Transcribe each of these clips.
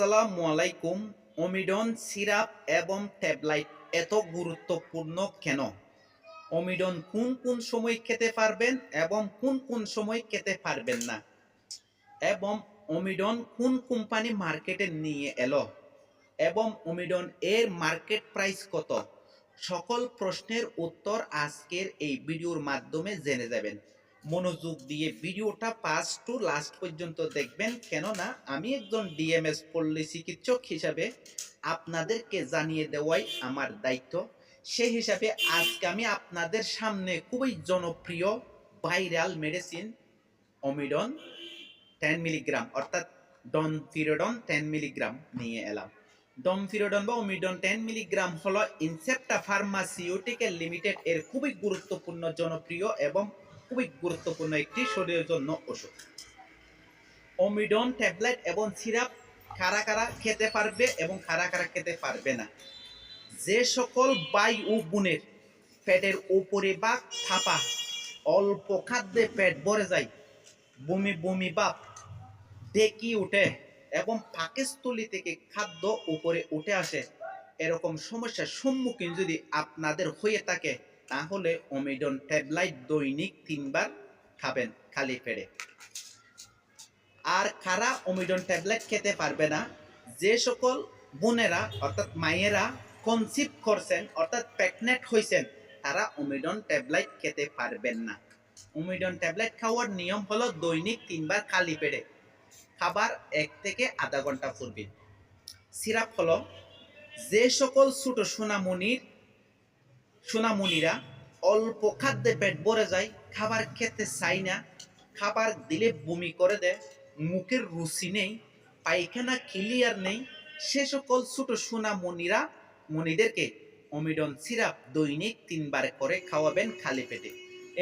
আসসালামু অমিডন সিরাপ এবং ট্যাবলাইট এত গুরুত্বপূর্ণ কেন? অমিডন কোন কোন সময় খেতে পারবেন এবং কোন কোন সময় খেতে পারবেন না? এবং অমিডন কোন কোম্পানি মার্কেটে নিয়ে এলো? এবং অমিডন এর মার্কেট প্রাইস কত? সকল প্রশ্নের উত্তর আজকের এই ভিডিওর মাধ্যমে জেনে যাবেন। মনোযোগ দিয়ে ভিডিওটা ফার্স্ট টু লাস্ট পর্যন্ত দেখবেন। কেননা, আমি একজন ডিএমএস পল্লী চিকিৎসক হিসাবে আপনাদেরকে জানিয়ে দেওয়াই আমার দায়িত্ব। সেই হিসাবে আজকে আমি আপনাদের সামনে খুবই জনপ্রিয় viral medicine Omidon ten milligram অর্থাৎ ডনফিরোডন টেন মিলিগ্রাম নিয়ে এলাম। ডমফিরোডন বা ওমিডন টেন মিলিগ্রাম হলো ইনসেপ্টা ফার্মাসিউটিক্যাল লিমিটেড এর খুবই গুরুত্বপূর্ণ জনপ্রিয় এবং খুবই গুরুত্বপূর্ণ একটি শরীরের জন্য ওষুধ। অমিডন ট্যাবলেট এবং সিরাপ কারা কারা খেতে পারবে এবং কারা কারা খেতে পারবে না? যে সকল বাই ও বোনের পেটের উপরে বা থাপা, অল্প খাদ্যে পেট ভরে যায়, বমি বমি বাপ ডেকি উঠে এবং পাকস্থলী থেকে খাদ্য উপরে উঠে আসে, এরকম সমস্যার সম্মুখীন যদি আপনাদের হয়ে থাকে তাহলে ওমিডন ট্যাবলাইট দৈনিক তিনবার খাবেন খালি পেটে। আর কারা ওমিডন ট্যাবলেট খেতে পারবে না, যে সকল বোনেরা, অর্থাৎ মায়েরা কনসিভ করছেন, অর্থাৎ প্রেগনেন্ট হয়েছেন তারা ওমিডন ট্যাবলেট খেতে পারবেন না। ওমিডন ট্যাবলেট খাওয়ার নিয়ম হলো দৈনিক তিনবার খালি পেটে। খাবার এক থেকে আধা ঘণ্টা পূর্বে। সিরাপ হলো যে সকল ছোট সোনামণির সোনামণিরা অল্প খাদ্যে পেট ভরে যায়, খাবার খেতে চায় না, খাবার দিলে বমি করে দেয়, মুখের রুচি নেই, পায়খানা ক্লিয়ার নেই। সে সকল ছোট সোনামণিরা মণিদেরকে অমিডন সিরাপ দৈনিক তিনবার করে খাওয়াবেন খালি পেটে।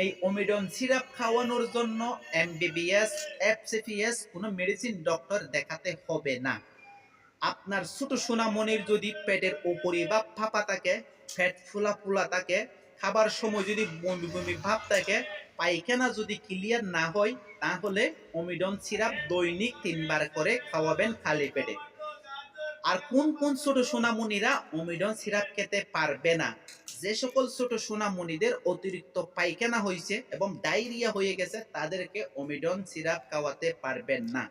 এই অমিডন সিরাপ খাওয়ানোর জন্য এমবিবিএস এফসিপিএস কোনো মেডিসিন ডক্টর দেখাতে হবে না। আপনার ছোট সোনামণির যদি পেটের উপরে বা ফাঁপা থাকে পেট ফুলা ফুলা থাকে, খাবার সময় যদি বমি বমি ভাব থাকে, পায়খানা যদি ক্লিয়ার না হয়, তাহলে অমিডন সিরাপ দৈনিক তিনবার করে খাওয়াবেন খালি পেটে। আর কোন কোন ছোট সোনামণিরা অমিডন সিরাপ খেতে পারবে না? যে সকল ছোট সোনামণিদের অতিরিক্ত পায়খানা হয়েছে এবং ডায়রিয়া হয়ে গেছে, তাদেরকে অমিডন সিরাপ খাওয়াতে পারবেন না।